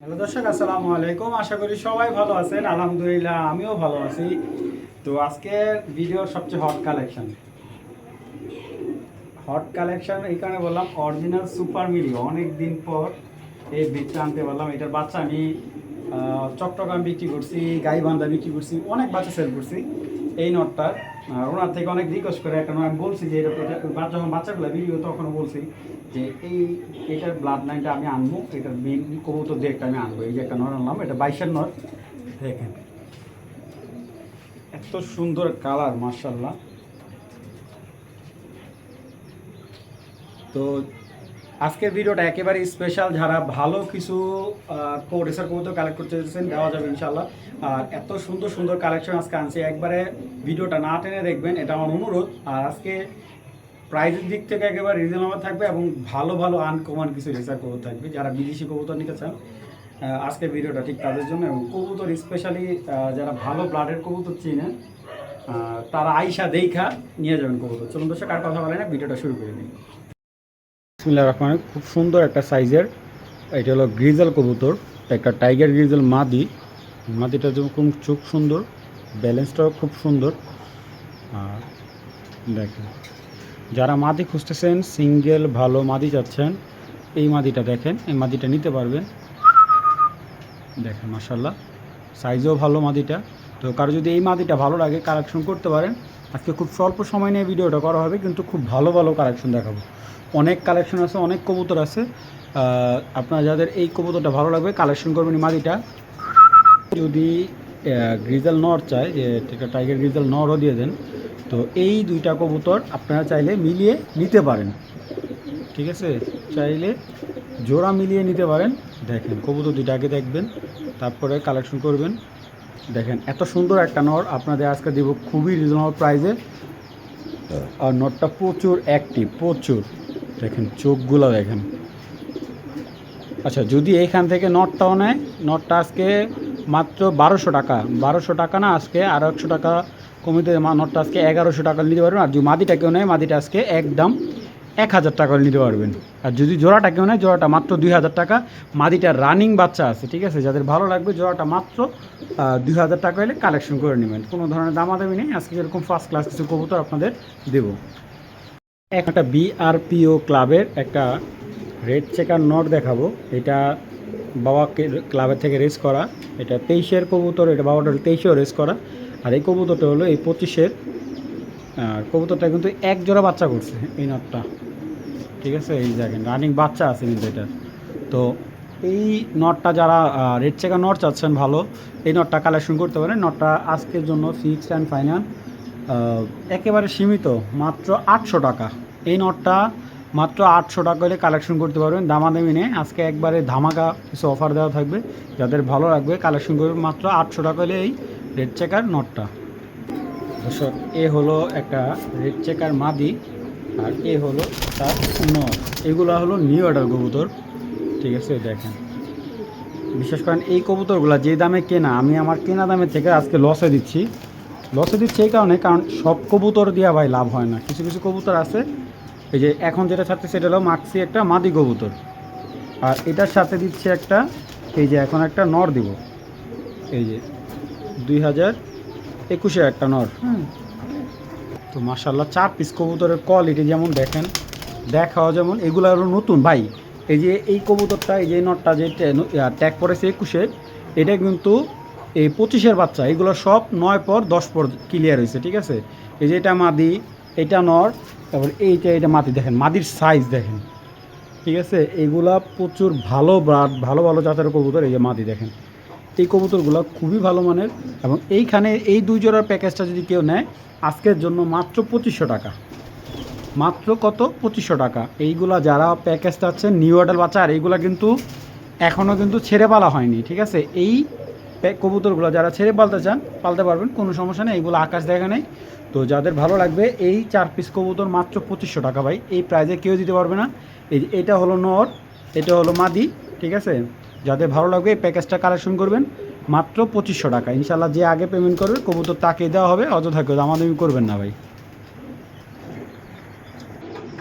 Hello দর্শক, আসসালামু আলাইকুম। আশা করি সবাই ভালো আছেন। আলহামদুলিল্লাহ, আমিও ভালো আছি। তো আজকে ভিডিওর সবচেয়ে হট কালেকশন হট কালেকশন এই কারণে বললাম অরিজিনাল সুপার মিলি অনেক দিন পর এই বিটটা আনতে বললাম এটার বাচ্চা আমি চট্টগ্রাম বিক্রি করছি, গাইবান্ধা বিক্রি করছি, অনেক বাচ্চা সেল করছি। এই নটটার ওনার থেকে অনেক রিকোয়েস্ট করে একটা, আমি বলছি যে এটা যখন বাচ্চাগুলো ভিডিও তখন বলছি যে এই, এটার ব্লাড লাইনটা আমি আনব, এটার মেন কবুতর দিয়ে একটা আমি আনব, এই যে একটা নর আনলাম, এটা বাইশের নর। দেখেন, এত সুন্দর কালার মার্শাল্লাহ তো আজকের ভিডিওটা একেবারে স্পেশাল যারা ভালো কিছু কোডেসার কবুতর কালেক্ট করতে চাইছেন দেওয়া যাবে ইনশাল্লাহ আর এত সুন্দর সুন্দর কালেকশন আজকে আনছি একবারে ভিডিওটা না টেনে দেখবেন এটা আমার অনুরোধ। আর আজকে প্রাইজের দিক থেকে একেবারে রিজনেবল থাকবে এবং ভালো ভালো আনকমন কিছু রেসার কবুতর থাকবে যারা বিদেশি কবুতর নিতে চান আহ, আজকের ভিডিওটা ঠিক তাদের জন্য। এবং কবুতর স্পেশালি যারা ভালো ব্লাডের কবুতর চিনেন তারা আইসা দেখা নিয়ে যাবেন কবুতর। চলুন দর্শক আর কথা বলে না ভিডিওটা শুরু করে দিন বিসমিল্লাহ রহমান, খুব সুন্দর একটা সাইজের, এটা হলো গ্রিজেল কবুতর একটা টাইগার গ্রিজেল মাদি মাদিটা খুব চোখ সুন্দর, ব্যালেন্সটাও খুব সুন্দর। আর দেখেন, যারা মাদি খুঁজতেছেন, সিঙ্গেল ভালো মাদি চাচ্ছেন, এই মাদিটা দেখেন, এই মাদিটা নিতে পারবেন। দেখেন মাসাল্লাহ সাইজও ভালো মাদিটা। তো কারও যদি এই মাদিটা ভালো লাগে কালেকশন করতে পারেন, আজকে খুব স্বল্প সময় নিয়ে ভিডিওটা করা হবে, কিন্তু খুব ভালো ভালো কালেকশন দেখাবো। অনেক কালেকশন আছে, অনেক কবুতর আছে। আপনার যাদের এই কবুতরটা ভালো লাগবে কালেকশন করবেন এই মাদিটা। যদি গ্রিজাল নর চায়, যে টাইগার গ্রিজাল নরও দিয়ে দেন, তো এই দুইটা কবুতর আপনারা চাইলে মিলিয়ে নিতে পারেন। ঠিক আছে? চাইলে জোড়া মিলিয়ে নিতে পারেন। দেখেন, কবুতর দুইটা আগে দেখবেন, তারপরে কালেকশন করবেন। দেখেন এত সুন্দর একটা নর আপনাদের আজকে দেব খুবই রিজনেবল প্রাইসে আর নটটা প্রচুর অ্যাক্টিভ প্রচুর। দেখেন চোখগুলো দেখেন। আচ্ছা যদি এইখান থেকে নটটাও নেয় নটটা আজকে মাত্র বারোশো টাকা। বারোশো টাকা না আজকে আরও একশো টাকা কমিতে নটটা আজকে এগারোশো টাকা নিতে পারবেন। আর যদি মাদিটা কেউ নেয় মাদিটা আজকে একদম এক হাজার টাকা নিতে পারবেন। আর যদি জোড়াটা কেউ নেয়, জোড়াটা মাত্র দুই হাজার টাকা। মাদিটার রানিং বাচ্চা আছে, ঠিক আছে? যাদের ভালো লাগবে, জোড়াটা মাত্র দুই হাজার টাকা হলে কালেকশন করে নেবেন। কোনো ধরনের দামাদামি নেই। আজকে যেরকম ফার্স্ট ক্লাস কিছু কবুতর আপনাদের দেবো। একটা বিআরপিও ক্লাবের একটা রেড চেকার নট দেখাবো। এটা বাবাকে ক্লাবের থেকে রেস করা। এটা তেইশের কবুতর, এটা বাবাটা তেইশেও রেস করা। আর এই কবুতরটা হলো এই পঁচিশের আর কবুতরটা কিন্তু এক জোড়া বাচ্চা করছে এই নটটা ঠিক আছে? এই দেখেন রানিং বাচ্চা আছে কিন্তু এটা। তো এই নটটা যারা রেড চেকার নট চাচ্ছেন ভালো, এই নটটা কালেকশন করতে পারেন। নটটা আজকের জন্য ফিক্সড অ্যান্ড ফাইনাল একেবারে সীমিত, মাত্র আটশো টাকা। এই নটটা মাত্র আটশো টাকা হলে কালেকশন করতে পারবেন। দামাদামি নেই। আজকে একবারে ধামাকা কিছু অফার দেওয়া থাকবে। যাদের ভালো লাগবে কালেকশন করবে, মাত্র আটশো টাকা হলে এই রেড চেকার নটটা দর্শক, এ হলো একটা রেড চেকার মাদি। আর এ হলো তার নর এগুলো হলো নিউ অর্ডার কবুতর। ঠিক আছে দেখেন। বিশেষ করেন এই কবুতরগুলো যে দামে কেনা, আমি আমার কেনা দামের থেকে আজকে লসে দিচ্ছি। লসে দিচ্ছি এই কারণে, কারণ সব কবুতর দিয়ে ভাই লাভ হয় না। কিছু কিছু কবুতর আছে, এই যে এখন যেটা থাকছে সেটা হলো মাক্সি একটা মাদি কবুতর। আর এটার সাথে দিচ্ছে একটা, এই যে এখন একটা নর দিব। এই যে দুই হাজার একুশে একটা নর। হ্যাঁ তো মার্শাল্লাহ চার পিস কবুতরের কোয়ালিটি যেমন দেখেন, দেখাও যেমন, এগুলো হলো নতুন। ভাই, এই যে এই কবুতরটা, এই যে নটটা যে ট্যাগ পড়েছে একুশে, এটা কিন্তু এই পঁচিশের বাচ্চা, এগুলো সব নয় পর দশ পর ক্লিয়ার হয়েছে, ঠিক আছে? এই যে এটা মাদি, এটা নর, তারপর এইটা এটা মাদি দেখেন, মাদির সাইজ দেখেন, ঠিক আছে? এগুলা প্রচুর ভালো ব্রাড, ভালো ভালো জাতের কবুতর, এই যে মাদি দেখেন। এই কবুতরগুলো খুবই ভালো মানের এবং এইখানে এই দুই জোড়ার প্যাকেজটা যদি কেউ নেয়, আজকের জন্য মাত্র পঁচিশশো টাকা। মাত্র কত? পঁচিশশো টাকা। এইগুলা যারা প্যাকেজ আছে নিউ অর্ডার বাচ্চা, আর এইগুলা কিন্তু এখনও কিন্তু ছেড়ে পালা হয়নি, ঠিক আছে? এই কবুতরগুলো যারা ছেড়ে পালতে চান, পালতে পারবেন, কোনো সমস্যা নেই এইগুলো আকাশ দেখা নেই। তো যাদের ভালো লাগবে, এই চার পিস কবুতর মাত্র পঁচিশশো টাকা ভাই। এই প্রাইজে কেউ দিতে পারবে না। এই এটা হলো নর, এটা হলো মাদি, ঠিক আছে? যাদের ভালো লাগবে এই প্যাকেজটা কালেকশন করবেন, মাত্র পঁচিশশো টাকা। ইনশাল্লাহ যে আগে পেমেন্ট করবে, কবুতর তাকে দেওয়া হবে, অযথা কেউ দামাদামি করবেন না ভাই।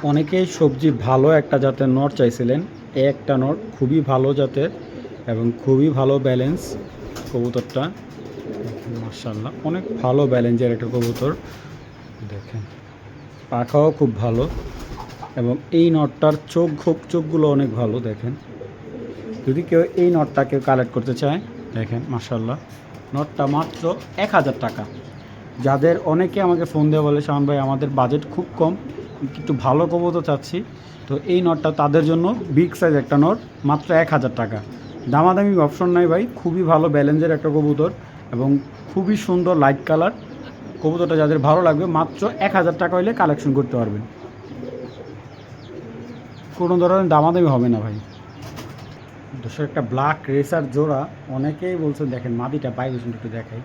অনেকেই সবজি ভালো একটা জাতের নট চাইছিলেন, একটা নট খুবই ভালো জাতের এবং খুবই ভালো ব্যালেন্স কবুতরটা। মার্শাল্লাহ অনেক ভালো ব্যালেন্সের একটা কবুতর। দেখেন, পাখাও খুব ভালো এবং এই নটটার চোখ খুব চোখগুলো অনেক ভালো, দেখেন। যদি কেউ এই নটটা কেউ কালেক্ট করতে চায়, দেখেন মার্শাল্লাহ নটটা মাত্র এক হাজার টাকা। যাদের অনেকে আমাকে ফোন দেওয়া বলে, শাওন ভাই, আমাদের বাজেট খুব কম, একটু ভালো কবুতর চাচ্ছি। তো এই নটটা তাদের জন্য বিগ সাইজ একটা নট, মাত্র এক হাজার টাকা। দামাদামি অপশন নাই ভাই, খুবই ভালো ব্যালেন্সের একটা কবুতর এবং খুবই সুন্দর লাইট কালার কবুতরটা যাদের ভালো লাগবে, মাত্র এক হাজার টাকা হলে কালেকশন করতে পারবেন। কোনো ধরনের দামাদামি হবে না ভাই। দোষের একটা ব্ল্যাক রেসার জোড়া, অনেকেই বলছেন, দেখেন মাদিটা ভাইব্রেশন একটু দেখাই।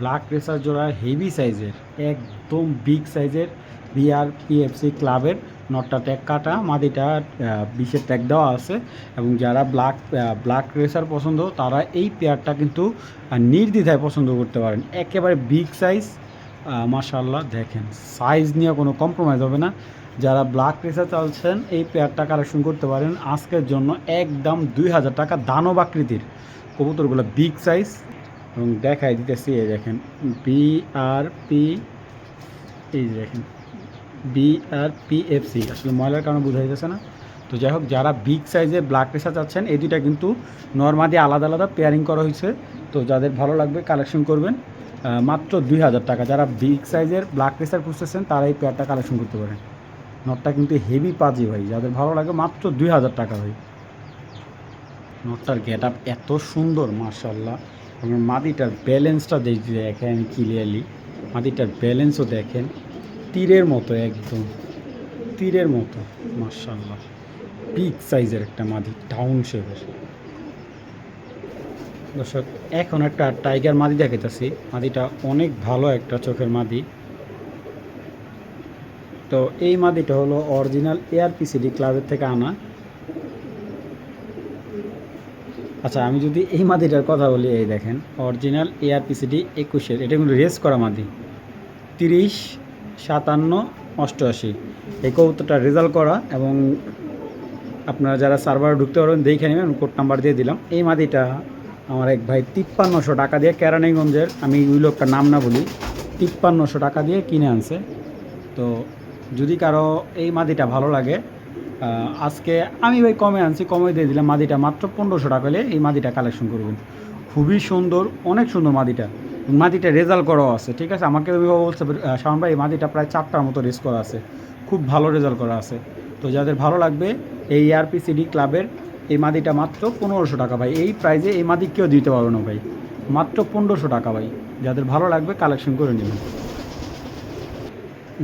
ব্ল্যাক রেসার জোড়া হেভি সাইজের একদম বিগ সাইজের বিআর পিএফসি ক্লাবের নটটা ট্যাগ কাটা, মাদিটা বিশের ট্যাগ দেওয়া আছে। এবং যারা ব্ল্যাক ব্ল্যাক রেসার পছন্দ, তারা এই পেয়ারটা কিন্তু নির্দ্বিধায় পছন্দ করতে পারেন। একেবারে বিগ সাইজ মাশাল্লাহ দেখেন সাইজ নিয়ে কোনো কম্প্রোমাইজ হবে না। যারা ব্ল্যাক রেসার চালছেন এই পেয়ারটা কালেকশন করতে পারেন। আজকের জন্য একদম দুই হাজার টাকা দানব আকৃতির। কবুতরগুলো বিগ সাইজ এবং দেখাই দিতেছি, এই দেখেন বি আর পি এই দেখেন B R P F C আসলে ময়লার কারণে বোঝা যাচ্ছে না। তো যাই হোক, যারা বিগ সাইজের ব্ল্যাক রেসার চাচ্ছেন, এই দুইটা কিন্তু নর্মালি আলাদা আলাদা পেয়ারিং করা হয়েছে। তো যাদের ভালো লাগবে কালেকশন করবেন। মাত্র দুই হাজার টাকা। যারা বিগ সাইজের ব্ল্যাক রেসার খুঁজতেছেন, তারা এই পেয়ারটা কালেকশন করতে পারেন। নটটা কিন্তু হেভি পাজি ভাই, যাদের ভালো লাগে মাত্র দুই হাজার টাকা ভাই। নটটার গেট আপ এত সুন্দর মার্শাল্লাহ এবং মাদিটার ব্যালেন্সটা দেখেন ক্লিয়ারলি মাদিটার ব্যালেন্সও দেখেন। তীরের মতো একদম। তীরের মতো মার্শাল্লাহ বিগ সাইজের একটা মাদি টাউন শেপের দর্শক, এখন একটা টাইগার মাদি দেখাইতেছি। মাদিটা অনেক ভালো একটা চোখের মাদি তো এই মাদিটা হলো অরিজিনাল এআরপিসিডি ক্লাবের থেকে আনা। আচ্ছা আমি যদি এই মাদিটার কথা বলি, এই দেখেন অরিজিনাল এআরপিসিডি একুশের, এটা কিন্তু রেস করা মাদি। তিরিশ, সাতান্ন, অষ্টআশি। এই কবুতরটা রেজাল্ট করা এবং আপনারা যারা সার্ভারে ঢুকতে পারবেন, দেখে নেবেন কোড নাম্বার দিয়ে দিলাম। এই মাদিটা আমার এক ভাই তিপ্পান্নশো টাকা দিয়ে কেরানীগঞ্জের, আমি ওই লোকটার নাম না বলি, তিপ্পান্নশো টাকা দিয়ে কিনে আনছে। তো যদি কারও এই মাদিটা ভালো লাগে আজকে আমি ভাই কমে আনছি, কমে দিয়ে দিলাম মাদিটা মাত্র পনেরোশো টাকা হলে এই মাদিটা কালেকশন করবেন। খুবই সুন্দর, অনেক সুন্দর মাদিটা। মাদিটা রেজাল্ট করাও আছে, ঠিক আছে? আমাকে বলছে শাওন ভাই, এই মাদিটা প্রায় চারটার মতো রেস করা আছে। খুব ভালো রেজাল্ট করা আছে। তো যাদের ভালো লাগবে, এই আরপিসিডি ক্লাবের এই মাদিটা মাত্র পনেরোশো টাকা ভাই। এই প্রাইজে এই মাদি কেউ দিতে পারবে না ভাই। মাত্র পনেরোশো টাকা ভাই। যাদের ভালো লাগবে কালেকশন করে নেবেন।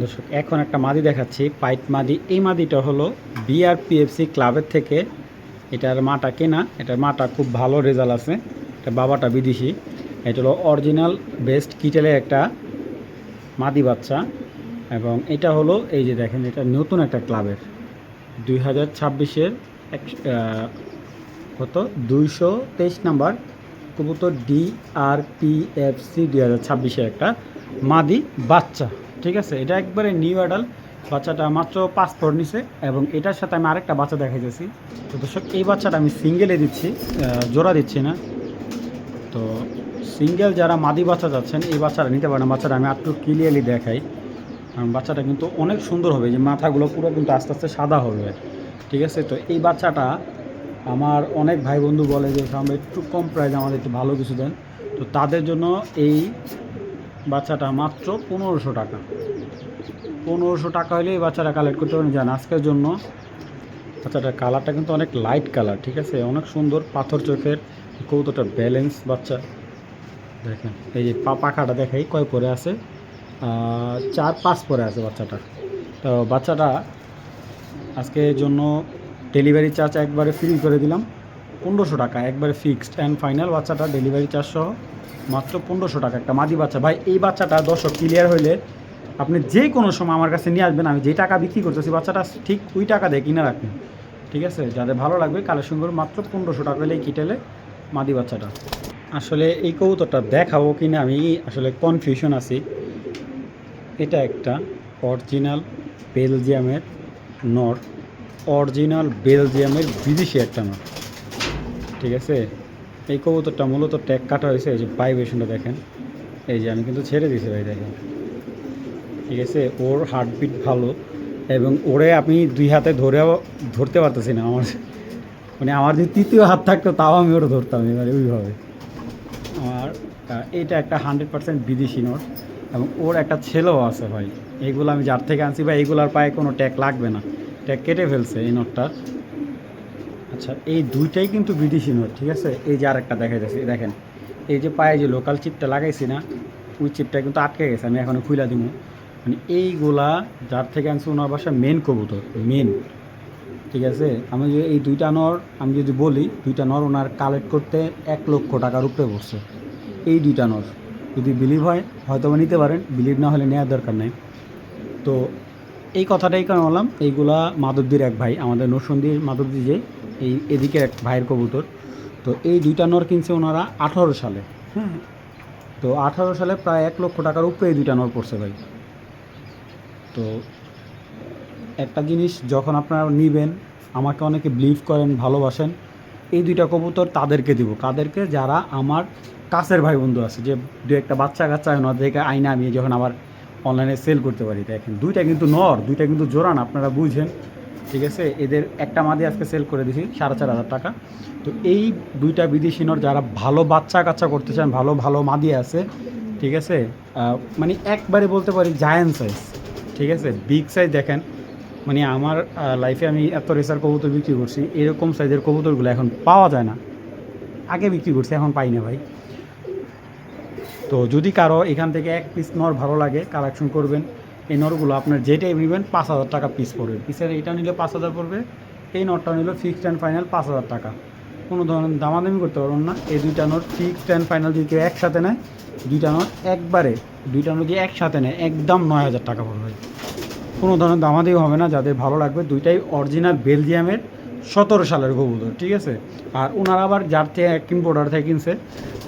দর্শক, এখন একটা মাদি দেখাচ্ছি, পাইট মাদি। এই মাদিটা হলো বিআরপিএফসি ক্লাবের থেকে। এটার মাটা কেনা, এটার মাটা খুব ভালো রেজাল্ট আছে। এটা বাবাটা বিদেশি। এটা হলো অরিজিনাল বেস্ট কিটেলের একটা মাদি বাচ্চা। এবং এটা হলো, এই যে দেখেন, এটা নতুন একটা ক্লাবের। দুই হাজার ছাব্বিশের এক কত? দুইশো তেইশ নাম্বার কবুতর D R P F C দুই হাজার ছাব্বিশের একটা মাদি বাচ্চা। ঠিক আছে? এটা একবারে নিউ অ্যাডাল বাচ্চাটা মাত্র পাঁচ পর নিছে এবং এটার সাথে আমি আরেকটা বাচ্চা দেখাইতেছি। তো দর্শক, এই বাচ্চাটা আমি সিঙ্গেলে দিচ্ছি জোড়া দিচ্ছি না। তো সিঙ্গেল যারা মাদি বাচ্চা যাচ্ছেন, এই বাচ্চাটা নিতে পারেন বাচ্চাটা আমি একটু ক্লিয়ারলি দেখাই। কারণ বাচ্চাটা কিন্তু অনেক সুন্দর হবে যে মাথাগুলো পুরো কিন্তু আস্তে আস্তে সাদা হবে। ঠিক আছে? তো এই বাচ্চাটা আমার অনেক ভাই বন্ধু বলে যে, আমরা একটু কম প্রাইজ আমাদের একটু ভালো কিছু দেন। তো তাদের জন্য এই বাচ্চাটা মাত্র পনেরোশো টাকা। পনেরোশো টাকা হলে এই বাচ্চাটা কালেক্ট করতে পারেন যান আজকের জন্য বাচ্চাটার কালারটা কিন্তু অনেক লাইট কালার ঠিক আছে? অনেক সুন্দর পাথর চোখের কৌতোটা ব্যালেন্স বাচ্চা। দেখেন, এই যে পাখাটা দেখাই কয় পরে আছে? চার পাঁচ পরে আছে বাচ্চাটা। তো বাচ্চাটা আজকের জন্য ডেলিভারি চার্জ একবারে ফ্রি করে দিলাম। পনেরোশো টাকা, একবারে ফিক্সড অ্যান্ড ফাইনাল বাচ্চাটা ডেলিভারি চার্জ সহ, মাত্র পনেরোশো টাকা, একটা মাদি বাচ্চা। ভাই, এই বাচ্চাটা, দর্শক ক্লিয়ার হইলে আপনি যে কোনো সময় আমার কাছে নিয়ে আসবেন, আমি যে টাকা বিক্রি করতেছি, বাচ্চাটা ঠিক ওই টাকা দিয়ে কিনে রাখবেন। ঠিক আছে? যাদের ভালো লাগবে কালেকশন করুন, মাত্র পনেরোশো টাকা হলে এই কিটেলে মাদি বাচ্চাটা। আসলে এই কবুতরটা দেখাবো কি না আমি আসলে কনফিউশন আছি। এটা একটা অরিজিনাল বেলজিয়ামের নর। অরিজিনাল বেলজিয়ামের বিদেশি একটা নট ঠিক আছে? এই কবুতরটা মূলত ট্যাগ কাটা হয়েছে, এই যে ভাইব্রেশনটা দেখেন। এই যে আমি কিন্তু ছেড়ে দিয়েছি ভাই, দেখেন। ঠিক আছে? ওর হার্টবিট ভালো এবং ওরে আমি দুই হাতে ধরেও ধরতে পারতেছি না আমার। মানে আমার যদি তৃতীয় হাত থাকতো, তাও আমি ওটা ধরতাম এবারে ওইভাবে। আর এটা একটা হান্ড্রেড পার্সেন্ট বিদেশি নোট এবং ওর একটা ছেলেও আছে ভাই। এগুলো আমি যার থেকে আনছি ভাই, এগুলোর পায়ে কোনো ট্যাগ লাগবে না। ট্যাগ কেটে ফেলছে এই নোটটা। আচ্ছা এই দুইটাই কিন্তু বিদেশি নোট, ঠিক আছে? এই যে আরেকটা দেখা যাচ্ছে দেখেন। এই যে পায়ে যে লোকাল চিপটা লাগাইছি না, ওই চিপটা কিন্তু আটকে গেছে, আমি এখনও খুলে দিব মানে এইগুলা যার থেকে আনছি ওনার বাসা মেন কবুতর মেন ঠিক আছে? আমি যে এই দুইটা নর, আমি যদি বলি, দুইটা নর ওনার কালেক্ট করতে এক লক্ষ টাকার উপরে পড়ছে। এই দুইটা নর, যদি বিলিভ হয়, হয়তো বা নিতে পারেন বিলিভ না হলে নেওয়ার দরকার নেই। তো এই কথাটাই কেন বললাম, এইগুলা মাধবদীর এক ভাই, আমাদের নরসন্দির মাধবদী যে এই এদিকে এক ভাইয়ের কবুতর। তো এই দুইটা নর কিনছে ওনারা আঠারো সালে। হ্যাঁ তো আঠারো সালে প্রায় এক লক্ষ টাকার উপরে এই দুইটা নর পড়ছে ভাই। তো একটা জিনিস যখন আপনারা নেবেন আমাকে অনেকে বিলিভ করেন ভালোবাসেন এই দুইটা কবুতর তাদেরকে দিব। কাদেরকে যারা আমার কাছের ভাই বন্ধু আছে যে দু একটা বাচ্চা কাচ্চা ওনাদেরকে আইনা আমি যখন আবার অনলাইনে সেল করতে পারি। দেখেন দুইটা কিন্তু নর দুইটা কিন্তু জোরান আপনারা বুঝেন। ঠিক আছে? এদের একটা মাদি আজকে সেল করে দিছি, সাড়ে চার হাজার টাকা। তো এই দুইটা বিদেশি নর যারা ভালো বাচ্চা কাচ্চা করতে চান, ভালো ভালো মাদি আছে, ঠিক আছে? মানে একবারে বলতে পারি জায়ান্ট সাইজ ঠিক আছে? বিগ সাইজ দেখেন মানে আমার লাইফে আমি এত রেসার কবুতর বিক্রি করছি, এরকম সাইজের কবুতরগুলো এখন পাওয়া যায় না। আগে বিক্রি করছি, এখন পাই না ভাই। তো যদি কারও এখান থেকে এক পিস নর ভালো লাগে কালেকশন করবেন। এই নটগুলো আপনার যেটাই নেবেন পাঁচ হাজার টাকা পিস পড়বে। পিসের এইটা নিলে পাঁচ হাজার পড়বে, এই নটটা নিলে ফিক্সড অ্যান্ড ফাইনাল পাঁচ হাজার টাকা। কোনো ধরনের দামাদামি করতে পারবেন না, এই দুইটা নোট ফিক্সড অ্যান্ড ফাইনাল যদি কেউ একসাথে নেয়, দুইটা নোট একবারে, দুইটা নোট যদি একসাথে নেয়, একদম নয় হাজার টাকা পড়বে। কোনো ধরনের দামাদামি হবে না, যাদের ভালো লাগবে, দুইটাই অরিজিনাল বেলজিয়ামের সতেরো সালের কবুতর ঠিক আছে? আর ওনারা আবার যার থেকে ইম্পোর্টার থেকে কিনছে,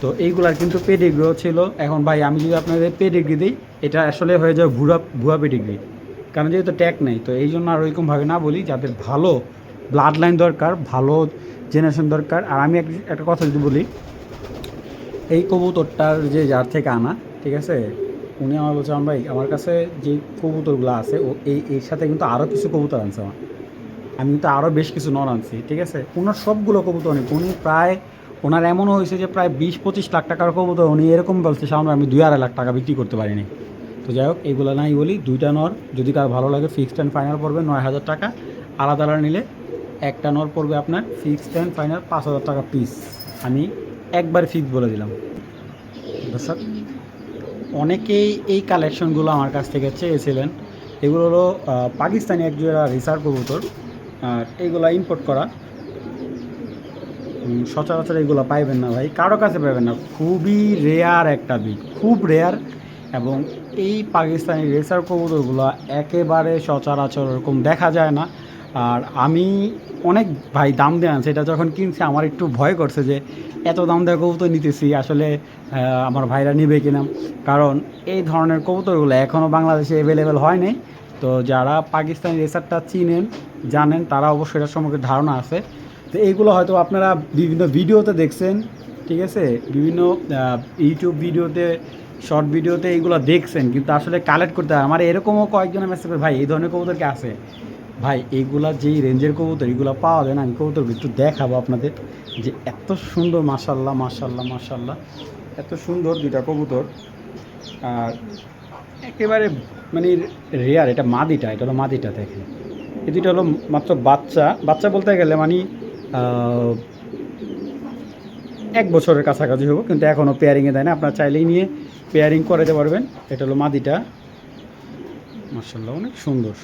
তো এইগুলার কিন্তু পেডিগ্রিও ছিল। এখন ভাই, আমি যদি আপনাদের পেডিগ্রি দিই, এটা আসলে হয়ে যায় ভুয়া ভুয়া পেডিগ্রি কারণ যেহেতু ট্যাগ নেই, তো এই জন্য আর ওইরকমভাবে না বলি, যাদের ভালো ব্লাড লাইন দরকার, ভালো জেনারেশন দরকার। আর আমি এক- একটা কথা যদি বলি, এই কবুতরটার যে যার থেকে আনা, ঠিক আছে? উনি আমার বলছে, আমার ভাই, আমার কাছে যে কবুতরগুলো আছে, ও এই, এর সাথে কিন্তু আরও কিছু কবুতর আনছে আমার। আমি কিন্তু আরও বেশ কিছু নর আনছি, ঠিক আছে? ওনার সবগুলো কবুতর অনেক উনি প্রায়, ওনার এমনও হয়েছে যে প্রায় বিশ, পঁচিশ লাখ টাকার কবুতর উনি এরকম বলছে, সামনে আমি দুই আড়াই লাখ টাকা বিক্রি করতে পারিনি। তো যাই হোক এইগুলো নাই বলি, দুইটা নর, যদি কার ভালো লাগে ফিক্সড অ্যান্ড ফাইনাল পড়বে নয় হাজার টাকা। আলাদা আলাদা নিলে একটা নর পড়বে আপনার ফিক্সড অ্যান্ড ফাইনাল পাঁচ হাজার টাকা পিস আমি একবার ফিক্স বলে দিলাম। দর্শক, অনেকেই এই কালেকশনগুলো আমার কাছ থেকে চেয়েছিলেন। এগুলো হলো পাকিস্তানি এক জোড়া রিসার্ভ কবুতর। আর এইগুলো ইম্পোর্ট করা। সচরাচর এগুলো পাইবেন না ভাই। কারও কাছে পাবেন না। খুবই রেয়ার একটা দিক খুব রেয়ার এবং এই পাকিস্তানি রেসার কবুতরগুলো একেবারে সচরাচর ওরকম দেখা যায় না। আর আমি অনেক ভাই দাম দিয়ে আনছি। এটা যখন কিনছি, আমার একটু ভয় করছে যে এত দাম দেওয়া কবুতর নিতেছি, আসলে আমার ভাইরা নিবে কিনা? কারণ এই ধরনের কবুতরগুলো এখনও বাংলাদেশে অ্যাভেলেবেল হয়নি তো যারা পাকিস্তানি রেসারটা চিনেন, জানেন, তারা অবশ্যই এটার সম্পর্কে ধারণা আছে। তো এইগুলো হয়তো আপনারা বিভিন্ন ভিডিওতে দেখছেন, ঠিক আছে? বিভিন্ন ইউটিউব ভিডিওতে শর্ট ভিডিওতে এইগুলো দেখছেন, কিন্তু আসলে কালেক্ট করতে হয়। আমার এরকমও কয়েকজনের মেসেজ করে, ভাই, এই ধরনের কবুতর কি আছে? ভাই, এইগুলা যেই রেঞ্জের কবুতর, এগুলো পাওয়া যায় না। আমি কবুতর একটু দেখাবো আপনাদের, যে এত সুন্দর মাসাল্লাহ মাসাল্লাহ মাসাল্লাহ এত সুন্দর দুইটা কবুতর। আর একেবারে মানে রেয়ার এটা মাদিটা, এটা হলো মাদিটা দেখেন। এই দুইটা হলো মাত্র বাচ্চা। বাচ্চা বলতে গেলে মানে এক বছরের কাছাকাছি হব, কিন্তু এখনও পেয়ারিংয়ে দেয় না। আপনার চাইলেই নিয়ে পেয়ারিং করে দিতে পারবেন। এটা হলো মাদিটা। মার্শাল্লাহ অনেক সুন্দর।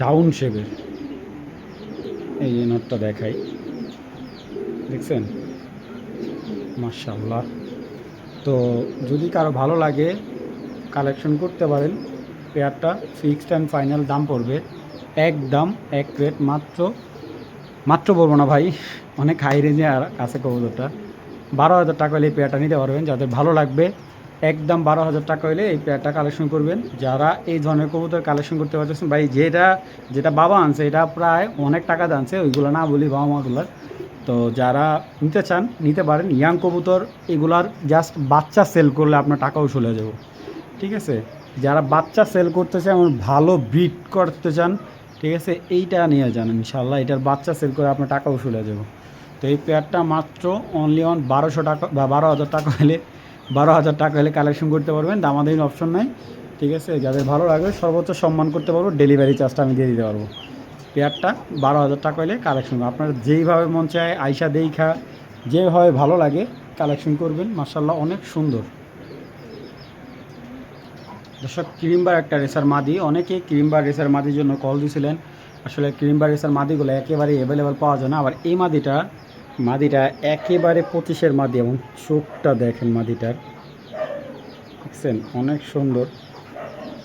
ডাউন শেপের এই যে নটটা দেখাই। দেখছেন? মার্শাল্লাহ তো যদি কারও ভালো লাগে কালেকশন করতে পারেন পেয়ারটা ফিক্সড অ্যান্ড ফাইনাল দাম পড়বে। এক দাম এক রেট মাত্র মাত্র বলব না ভাই, অনেক হাই রেঞ্জে আর আছে কবুতরটা। বারো হাজার টাকা হলে এই পেয়ারটা নিতে পারবেন, যাদের ভালো লাগবে, একদম বারো হাজার টাকা হলে এই পেয়ারটা কালেকশন করবেন। যারা এই ধরনের কবুতর কালেকশন করতে পারতেছেন, ভাই, যেটা যেটা বাবা আনছে, এটা প্রায় অনেক টাকা দানছে, ওইগুলো না বলি বাবা মাগুলার তো যারা নিতে চান, নিতে পারেন। ইয়াং কবুতর, এগুলার জাস্ট বাচ্চা সেল করলে আপনার টাকাও চলে যাবে। ঠিক আছে? যারা বাচ্চা সেল করতে চান ভালো ব্রিড করতে চান, ঠিক আছে? এইটা নিয়ে যান ইনশাল্লাহ এটার বাচ্চা সেল করে আপনার টাকাও চলে যাবে। তো এই পেয়ারটা মাত্র অনলি অন বারোশো টাকা বা বারো হাজার টাকা হলে, বারো হাজার টাকা হলে কালেকশন করতে পারবেন। দামাদামির অপশন নাই। ঠিক আছে? যাদের ভালো লাগবে, সর্বোচ্চ সম্মান করতে পারব। ডেলিভারি চার্জটা আমি দিয়ে দিতে পারব। পেয়ারটা বারো হাজার টাকা হলে কালেকশন আপনার যেইভাবে মন চায় আইসা দেইখা, যেভাবে ভালো লাগে কালেকশন করবেন মার্শাল্লাহ অনেক সুন্দর। দর্শক, ক্রিমবার একটা রেসার মাদি, অনেকে ক্রিমবার রেসার মাদির জন্য কল দিয়েছিলেন আসলে ক্রিমবার রেসার মাদিগুলো একেবারে অ্যাভেলেবেল পাওয়া যায় না। আবার এই মাদিটা মাদিটা একেবারে পঁচিশের মাদি এবং চোখটা দেখেন মাদিটার। দেখছেন? অনেক সুন্দর।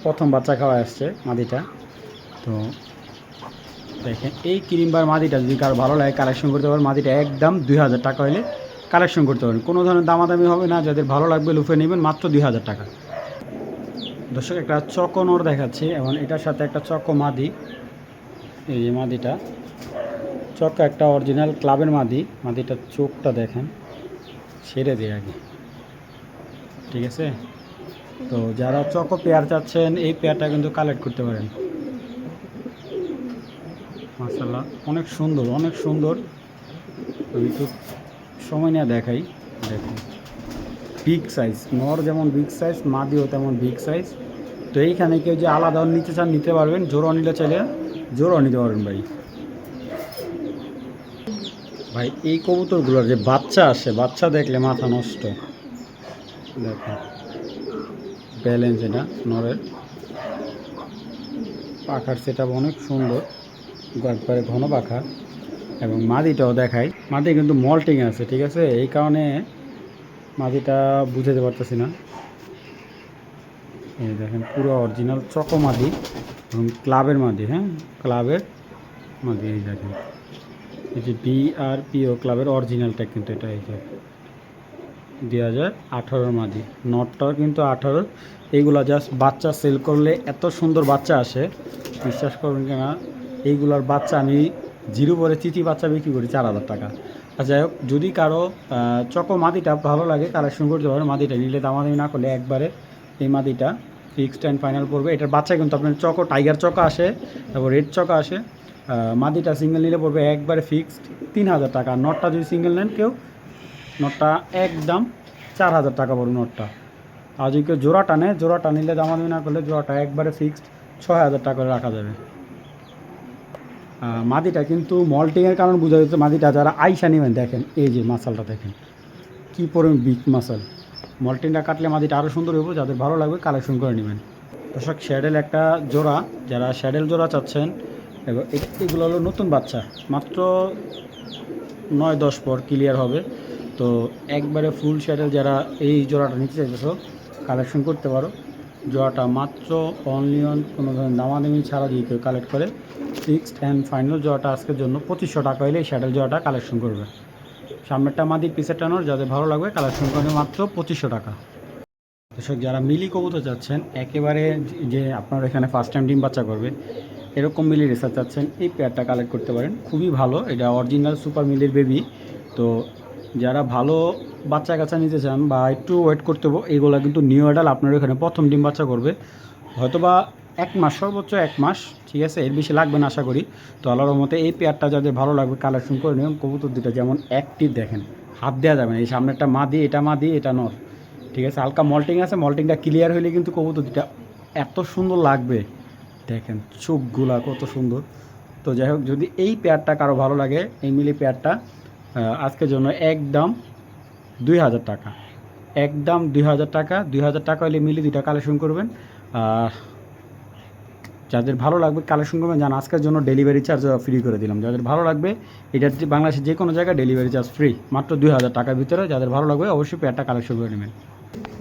প্রথম বাচ্চা খাওয়া আসছে মাদিটা। তো দেখেন, এই ক্রিমবার মাদিটা যদি কারও ভালো লাগে কালেকশন করতে পারেন মাদিটা একদম দুই হাজার টাকা হলে কালেকশন করতে পারেন। কোনো ধরনের দামাদামি হবে না, যাদের ভালো লাগবে লুফে নেবেন, মাত্র দুই হাজার টাকা। দর্শক, একটা চকোনোর দেখাচ্ছি, এবং এটার সাথে একটা চকো মাদি। এই যে মাদিটা চক্কা একটা অরিজিনাল ক্লাবের মাদি। মাদিটার চোখটা দেখেন, ছেড়ে দিয়ে আগে। ঠিক আছে? তো যারা চকো পেয়ার চাচ্ছেন, এই পেয়ারটা কিন্তু কালেক্ট করতে পারেন। মাসাল্লাহ অনেক সুন্দর অনেক সুন্দর। একটু সময় নিয়ে দেখাই। দেখুন। বিগ সাইজ নর যেমন বিগ সাইজ মাদিও তেমন বিগ সাইজ তো এইখানে কেউ যে আলাদা নিতে চান, নিতে পারবেন। জোরও নিলে চাইলে জোরও নিতে পারবেন ভাই। ভাই, এই কবুতরগুলোর যে বাচ্চা আসে, বাচ্চা দেখলে মাথা নষ্ট। দেখো ব্যালেন্স এটা, নরের। পাখার সেটা অনেক সুন্দর। একবারে ঘন পাখা এবং মাদিটাও দেখাই। মাদি কিন্তু মল্টিং আছে, ঠিক আছে? এই কারণে মাদিটা বুঝাতে পারতেছি না। এই দেখেন, পুরো অরিজিনাল চকো মাদি এবং ক্লাবের মাদি হ্যাঁ? ক্লাবের মাদি এই দেখেন। এই যে বি আর পিও ক্লাবের অরিজিনালটা কিন্তু এটা, এই যে দুই হাজার আঠারোর মাদি নটটাও কিন্তু আঠারো এইগুলা জাস্ট বাচ্চা সেল করলে এত সুন্দর বাচ্চা আসে, বিশ্বাস করবেন কিনা? এইগুলার বাচ্চা আমি জিরো পরে চিঠি বাচ্চা বিক্রি করি চার হাজার টাকা। আর যাই হোক, যদি কারও চকো মাদিটা ভালো লাগে কালেকশন করতে পারে মাদিটা নিলে দামাদামি না করলে একবারে এই মাদিটা ফিক্সড অ্যান্ড ফাইনাল পড়বে। এটার বাচ্চা কিন্তু আপনার চকো টাইগার চকা আসে, তারপর রেড চকা আসে। মাদিটা সিঙ্গেল নিলে পড়বে একবারে ফিক্সড তিন হাজার টাকা। নটটা যদি সিঙ্গেল নেন কেউ, নটটা একদম চার হাজার টাকা পড়বে নটটা। আর যদি কেউ জোড়াটা নেয়, জোড়াটা নিলে দামাদামি না করলে জোড়াটা একবারে ফিক্সড ছয় হাজার টাকা করে রাখা যাবে। মাদিটা কিন্তু মল্টিংয়ের কারণ বোঝা যাচ্ছে মাদিটা যারা আইসা নেবেন, দেখেন, এই যে মাসালটা দেখেন, কী পরিমাণ বিগ মাসাল। মল্টিংটা কাটলে মাদিটা আরও সুন্দর হবে যাদের ভালো লাগবে কালেকশন করে নেবেন। দর্শক শ্যাডেল একটা জোড়া, যারা শ্যাডেল জোড়া চাচ্ছেন এবং এগুলো হলো নতুন বাচ্চা, মাত্র নয় দশ পর ক্লিয়ার হবে। তো একবারে ফুল শ্যাডেল যারা এই জোড়াটা নিতে চাইতেছো কালেকশন করতে পারো। জোড়াটা মাত্র অনলি অন কোনো ধরনের দামাদামি ছাড়া দিয়ে কেউ কালেক্ট করে। ফিক্সড অ্যান্ড ফাইনাল জোড়াটা আজকের জন্য পঁচিশশো টাকা হলে এই শ্যাডেল জোড়াটা কালেকশন করবে। সামনেরটা মাদি পিসের টানোর যাদের ভালো লাগবে কালেকশন করবে মাত্র পঁচিশশো টাকা। দর্শক, যারা মিলি কবুতর চাচ্ছেন, একেবারে যে আপনার এখানে ফার্স্ট টাইম ডিম বাচ্চা করবে, এরকম মিলি রেসার চাচ্ছেন, এই পেয়ারটা কালেক্ট করতে পারেন। খুবই ভালো, এটা অরিজিনাল সুপার মিলির বেবি তো যারা ভালো বাচ্চা কাচ্চা নিতে চান বা একটু ওয়েট করতে হবে এইগুলো কিন্তু নিউ অ্যাডাল আপনার এখানে প্রথম ডিম বাচ্চা করবে। হয়তোবা এক মাস, সর্বোচ্চ এক মাস, ঠিক আছে? এর বেশি লাগবে না আশা করি। তো আল্লাহর মতে এই পেয়ারটা যাদের ভালো লাগবে কালেকশন করে নেবেন। কবুতর দুটা যেমন একটি দেখেন, হাত দেওয়া যাবে না। এই সামনে একটা মা দিয়ে এটা মা দিয়ে এটা নর, ঠিক আছে? হালকা মল্টিং আছে মল্টিংটা ক্লিয়ার হলে কিন্তু কবুতর দুটা এত সুন্দর লাগবে। দেখেন, চোখগুলা কত সুন্দর। তো যাই হোক, যদি এই পেয়ারটা কারও ভালো লাগে, এই মিলি পেয়ারটা আজকের জন্য একদম দুই হাজার টাকা। একদম দুই হাজার টাকা দুই হাজার টাকা হলে মিলি দুইটা কালেকশন করবেন। আর যাদের ভালো লাগবে কালেকশন করবেন যান আজকের জন্য ডেলিভারি চার্জ ফ্রি করে দিলাম। যাদের ভালো লাগবে এটা যে বাংলাদেশের যে কোনো জায়গায় ডেলিভারি চার্জ ফ্রি মাত্র দুই হাজার টাকার ভিতরে। যাদের ভালো লাগবে অবশ্যই পেয়ারটা কালেকশন করে নেবেন।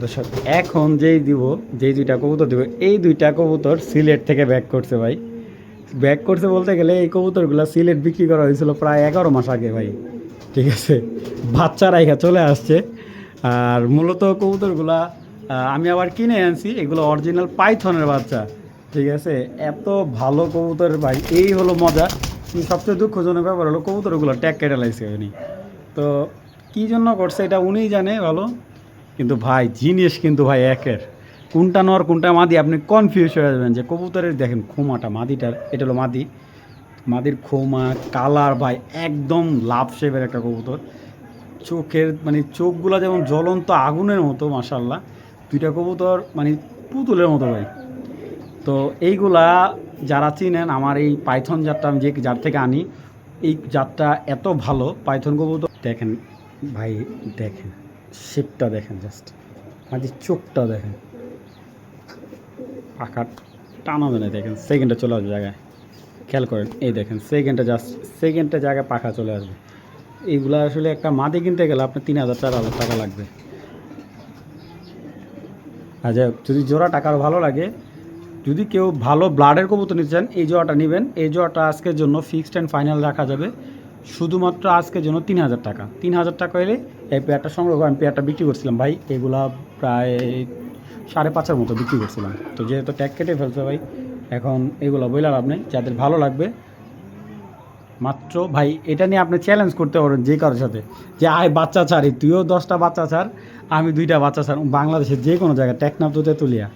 দর্শক এখন যেই দিব যেই দুইটা কবুতর দিব এই দুইটা কবুতর সিলেট থেকে ব্যাক করছে ভাই। ব্যাক করছে বলতে গেলে এই কবুতরগুলো সিলেট বিক্রি করা হয়েছিল প্রায় এগারো মাস আগে ভাই। ঠিক আছে? বাচ্চা রাইখা চলে আসছে। আর মূলত কবুতরগুলা আমি আবার কিনে আনছি, এগুলো অরিজিনাল পাইথনের বাচ্চা। ঠিক আছে? এত ভালো কবুতর ভাই, এই হলো মজা। সবচেয়ে দুঃখজনক ব্যাপার হলো কবুতরগুলো ট্যাগ কেটে লাগছে উনি। তো কী জন্য করছে এটা উনিই জানে ভালো। কিন্তু ভাই, জিনিস কিন্তু ভাই একের। কোনটা নর, কোনটা মাদি, আপনি কনফিউজ হয়ে যাবেন যে কবুতরের দেখেন, খুমাটা মাদিটার এটা হলো মাদি। মাদির খোমা, কালার ভাই, একদম লাভ শেপের একটা কবুতর। চোখের মানে চোখগুলো যেমন জ্বলন্ত আগুনের মতো মাসাল্লাহ দুইটা কবুতর মানে পুতুলের মতো ভাই। তো এইগুলা যারা চিনেন, আমার এই পাইথন জাতটা আমি যে যার থেকে আনি, এই জাতটা এত ভালো, পাইথন কবুতর। দেখেন ভাই, দেখেন, শেপটা দেখেন জাস্ট মাঝে চোখটা দেখেন। পাখা টানাবে না দেখেন, সেকেন্ডে চলে আসবে জায়গায়। খেয়াল করেন, এই দেখেন সেকেন্ডে জাস্ট সেকেন্ডে জায়গায় পাখা চলে আসবে। এইগুলো আসলে একটা মাটি কিনতে গেলে আপনার তিন হাজার, চার হাজার টাকা লাগবে। আর যাই যদি জোড়া টাকার ভালো লাগে, যদি কেউ ভালো ব্লাডের কবুতর নিতে চান, এই জোড়াটা নেবেন। এই জোড়াটা আজকের জন্য ফিক্সড অ্যান্ড ফাইনাল রাখা যাবে। শুধুমাত্র আজকের জন্য তিন হাজার টাকা। তিন হাজার টাকা এলে এই পেয়ারটা সংগ্রহ করে আমি পেয়ারটা বিক্রি করছিলাম। ভাই, এগুলা প্রায় সাড়ে পাঁচের মতো বিক্রি করছিলাম। তো যেহেতু ট্যাগ কেটে ফেলছে ভাই এখন এগুলো বইলা লাভ নেই, যাদের ভালো লাগবে। মাত্র ভাই, এটা নিয়ে আপনি চ্যালেঞ্জ করতে পারেন যে কারোর সাথে, যে, আয়, বাচ্চা ছাড়ি তুইও দশটা বাচ্চা ছাড়, আমি দুইটা বাচ্চা ছাড়, বাংলাদেশের যে কোনো জায়গায় টেকনাফ তো তেঁতুলিয়া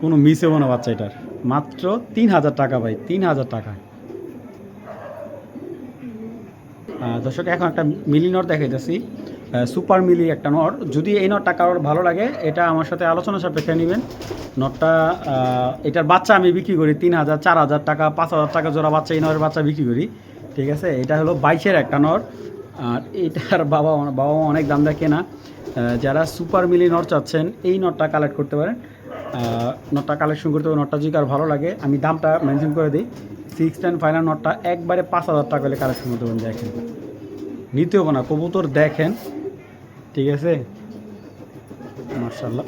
কোনো মিস হব না বাচ্চা এটার। মাত্র তিন হাজার টাকা ভাই, তিন হাজার টাকা। দর্শক, এখন একটা মিলি নট দেখাইতেছি। সুপার মিলি একটা নট যদি এই নটটা কারোর ভালো লাগে, এটা আমার সাথে আলোচনা সাপেক্ষে নেবেন। নটটা এটার বাচ্চা আমি বিক্রি করি তিন হাজার, চার হাজার টাকা, পাঁচ হাজার টাকা জোড়া বাচ্চা, এই নরের বাচ্চা বিক্রি করি। ঠিক আছে? এটা হলো বাইশের একটা নর। আর এটার বাবা বাবা মা অনেক দাম দেয় কেনা। যারা সুপার মিলি নট চাচ্ছেন, এই নটটা কালেক্ট করতে পারেন। নটটা কালেকশন করতে হবে নটটা যদি কার ভালো লাগে, আমি দামটা মেনশন করে দিই। সিক্স অ্যান্ড ফাইনাল নটটা একবারে পাঁচ হাজার টাকা হলে কালেকশন করতে পারেন, দেখেন। নিতে হবে না, কবুতর দেখেন। ঠিক আছে? মার্শাল্লাহ